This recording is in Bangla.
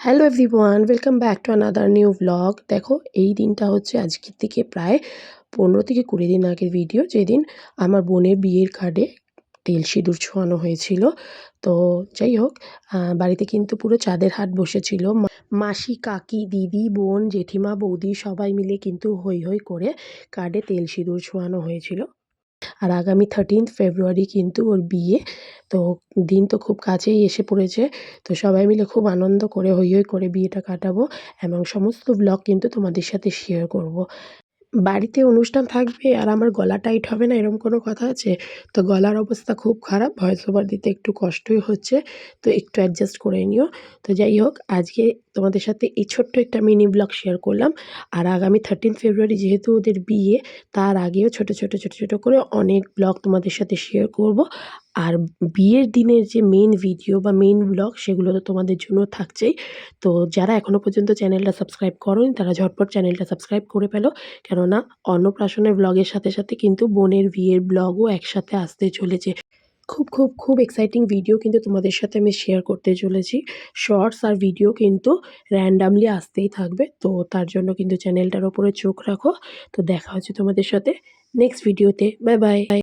Hello everyone welcome back to another new vlog দেখো, এই দিনটা হচ্ছে আজকের থেকে প্রায় পনেরো থেকে কুড়ি দিন আগের ভিডিও যেদিন আমার বোনের বিয়ের কার্ডে তেল সিঁদুর ছোঁয়ানো হয়েছিল। তো যাই হোক বাড়িতে কিন্তু পুরো চাঁদের হাট বসেছিল। মাসি, কাকি, দিদি, বোন, জেঠিমা, বৌদি সবাই মিলে কিন্তু হই হই করে কার্ডে তেল সিঁদুর ছোঁয়ানো হয়েছিল। আর আগামী থার্টিন্থ ফেব্রুয়ারি কিন্তু ওর বিয়ে। তো দিন তো খুব কাছেই এসে পড়েছে। তো সবাই মিলে খুব আনন্দ করে হই হই করে বিয়েটা কাটাবো এবং সমস্ত ব্লগ কিন্তু তোমাদের সাথে শেয়ার করব। বাড়িতে অনুষ্ঠান থাকবে আর আমার গলা টাইট হবে না এরকম কোনো কথা আছে? তো গলার অবস্থা খুব খারাপ ভয়েস ওভার দিতে একটু কষ্টই হচ্ছে, তো একটু অ্যাডজাস্ট করে নিও। তো যাই হোক, আজকে তোমাদের সাথে এই ছোট্ট একটা মিনি ব্লগ শেয়ার করলাম। আর আগামী থার্টিন ফেব্রুয়ারি যেহেতু ওদের বিয়ে, তার আগেও ছোট ছোট ছোট ছোট করে অনেক ব্লগ তোমাদের সাথে শেয়ার করব। আর বিয়ের দিনের যে মেন ভিডিও বা মেন ব্লগ সেগুলো তো তোমাদের জন্য থাকছেই। তো যারা এখনও পর্যন্ত চ্যানেলটা সাবস্ক্রাইব করোনি, তারা ঝটপট চ্যানেলটা সাবস্ক্রাইব করে ফেলো। কেননা অন্নপ্রাশনের ব্লগের সাথে সাথে কিন্তু বোনের বিয়ের ব্লগও একসাথে আসতে চলেছে। খুব খুব খুব এক্সাইটিং ভিডিও কিন্তু তোমাদের সাথে আমি শেয়ার করতে চলেছি। শর্টস আর ভিডিও কিন্তু র্যান্ডামলি আসতেই থাকবে। তো তার জন্য কিন্তু চ্যানেলটার ওপরে চোখ রাখো। তো দেখা হচ্ছে তোমাদের সাথে নেক্সট ভিডিওতে বাই বাই